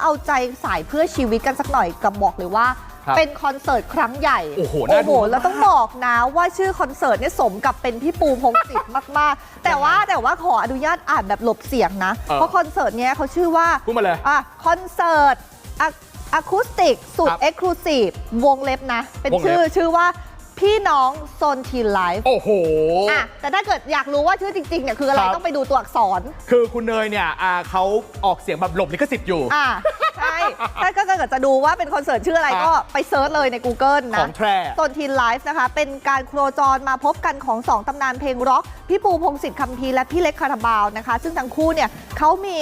เอาใจสายเพื่อชีวิตกันสักหน่อยกับบอกเลยว่า ครับเป็นคอนเสิร์ตครั้งใหญ่โอ้โหน่าดูมากแล้วต้องบอกนะว่าชื่อคอนเสิร์ตเนี่ยสมกับเป็นพี่ปูพงศิษฐ์มาก ๆ แต่ว่าแต่ว่าขออนุญาตอ่านแบบหลบเสียงนะ เออเพราะคอนเสิร์ตเนี้ยเขาชื่อว่าพูดมาเลยอะคอนเสิร์ตอะคูสติกสุดครับเอ็กซ์คลูซีฟวงเล็บนะ เป็นวงเล็บ ชื่อชื่อว่า พี่น้องโซนทีไลฟ์โอ้โห อะแต่ถ้าเกิดอยากรู้ว่าชื่อจริงๆเนี่ยคืออะไรครับ ต้องไปดูตัวอักษร คือคุณเนยเนี่ยอ่าเขาออกเสียงแบบหลบลิขสิทธิ์อยู่ อ่าใช่ถ้าก็เกิดจะดูว่าเป็นคอนเสิร์ตชื่ออะไรครับ ก็ไปเซิร์ชเลยใน Google ขนะองแทร่ โซนทีนไลฟ์นะคะ เป็นการโครจรมาพบกันของ 2ตำนานเพลงร็อก พี่ปูพงศิษฐ์คำพีร์และพี่เล็กคาราบาวนะคะ ซึ่งทั้งคู่เนี่ยเขามี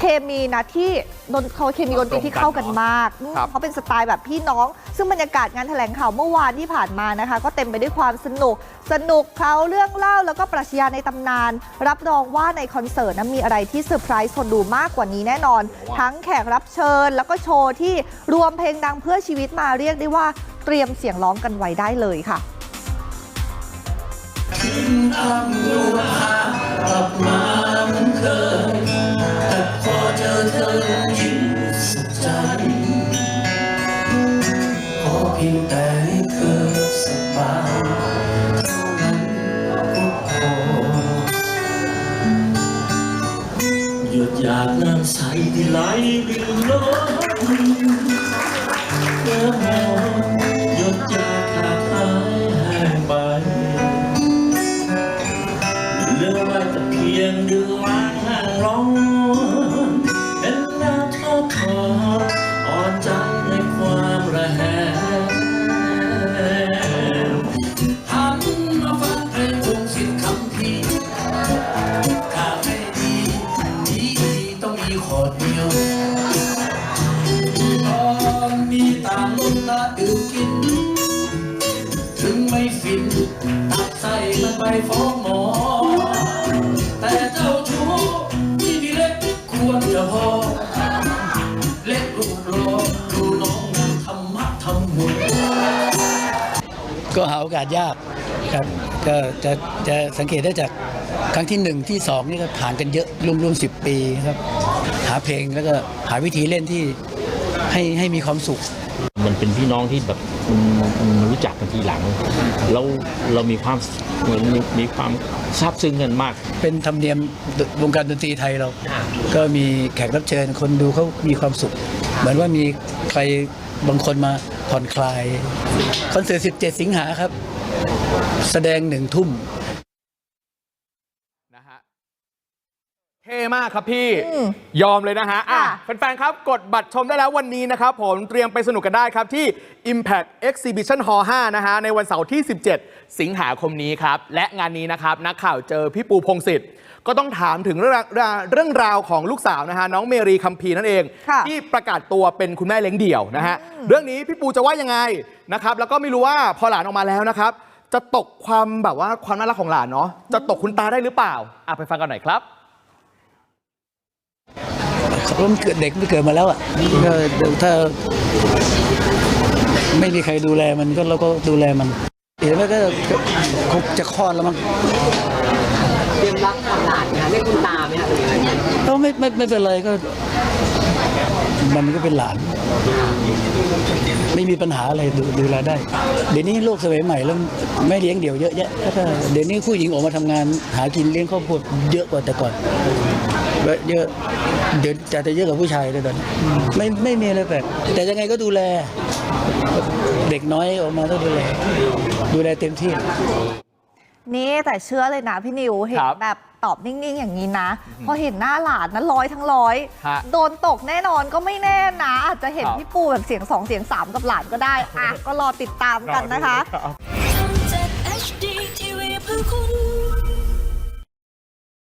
เคมีนะที่ดนเขาเคมีดนตรีที่เข้ากันมากครับเขาเป็นสไตล์แบบพี่น้อง ซึ่งบรรยากาศงานแถลงข่าวเมื่อวานที่ผ่านมานะคะ ก็เต็มไปด้วยความสนุก สนุกเขาเรื่องเล่าแล้วก็ปรัชญาในตำนาน รับรองว่าในคอนเสิร์ตนะมีอะไรที่เซอร์ไพรส์คนดูมากกว่านี้แน่นอนทั้งแขกรับเชิญ แล้วก็โชว์ที่รวมเพลงดังเพื่อชีวิตมาเรียกได้ว่าเตรียมเสียงร้องกันไว้ได้เลยค่ะ กลับมาเหมือนเคย แต่ให้เธอสบายเท่านั้นก็พอหยุดอยากน้ำใสที่ไหลรินล้นเมื่อมองหยุดอยากขาดหายห้งไปเหลือไว้แต่เพียงเดือนล้างห้ร้อนเป็นหน้าท้อทออ่อนใจ ขอดเดียวตอนมีต่างล้นตาดื่มกิน ถึงไม่ฟิน ตัดไส้มันไปฟ้องหมอ แต่เจ้าชู้ที่พี่เล็กควรจะพอ เล็กรูปรอดูน้องทำมักทำมุน ก็หาโอกาสยากครับก็จะจะสังเกตได้จากครั้งที่หนึ่งที่สองนี่ก็ผ่านกันเยอะรวมรวมสิปีครับ หาเพลงแล้วก็หาวิธีเล่นที่ให้ให้มีความสุข มันเป็นพี่น้องที่แบบมันมันรู้จักกันทีหลังแล้วเรามีความเหมือนมีมีความซาบซึ้งกันมาก เป็นธรรมเนียมวงการดนตรีไทยเรา ก็มีแขกรับเชิญคนดูเขามีความสุข เหมือนว่ามีใครบางคนมา ผ่อนคลาย คอนเสิร์ต 17 สิงหาครับ แสดงหนึ่งทุ่มนะฮะ เท่มากครับพี่อืมยอมเลยนะฮะอะค่ะแฟนๆ ครับกดบัตรชมได้แล้ววันนี้นะครับผมเตรียมไปสนุกกันได้ครับที่ Impact Exhibition Hall 5 นะฮะในวันเสาร์ที่ 17 สิงหาคมนี้ครับ และงานนี้นะครับนักข่าวเจอพี่ปูพงศิษฐ์ก็ต้องถามถึงเรื่องราวเรื่องราวของลูกสาวนะฮะน้องเมรีคัมพีร์นั่นเองค่ะที่ประกาศตัวเป็นคุณแม่เลี้ยงเดี่ยวนะฮะเรื่องนี้พี่ปูจะว่ายังไงนะครับแล้วก็ไม่รู้ว่าพอหลานออกมาแล้วนะครับจะตกความแบบว่าความน่ารักของหลานเนาะจะตกคุณตาได้หรือเปล่าอะไปฟังกันหน่อยครับ เพราะมันเกิดเด็กมันเกิดมาแล้วอะก็ถ้าไม่มีใครดูแลมันก็เราก็ดูแลมันเห็นว่าก็คงจะคลอดแล้วมั้งเตรียมรับความหลานค่ะเรียกคุณตาไหมคะหรือยังไงก็ไม่ไม่ไม่เป็นไรก็ มันก็เป็นหลาน ไม่มีปัญหาอะไรดูดูแลได้ เดี๋ยวนี้โลกสมัยใหม่แล้วไม่เลี้ยงเดี่ยวเยอะแยะแล้วก็เดี๋ยวนี้ผู้หญิงออกมาทำงานหากินเลี้ยงครอบครัวเยอะกว่าแต่ก่อนเยอะ เดี๋ยวจะจะเยอะกว่าผู้ชายเลยตอนนี้ไม่ไม่มีอะไรแปลกแต่ยังไงก็ดูแล เด็กน้อยออกมาต้องดูแล ดูแลเต็มที่ นี่แต่เชื่อเลยนะพี่นิวเห็นครับแบบตอบนิ่ง ๆ อย่างนี้นะ พอเห็นหน้าหลานนั้นร้อยทั้งร้อย ฮะ โดนตกแน่นอนก็ไม่แน่นะ อาจจะเห็นครับพี่ปูแบบเสียงสองเสียงสามกับหลานก็ได้ อะ ก็รอติดตามกันนะคะรอดูรับช่อง7 HD TV เพื่อคุณ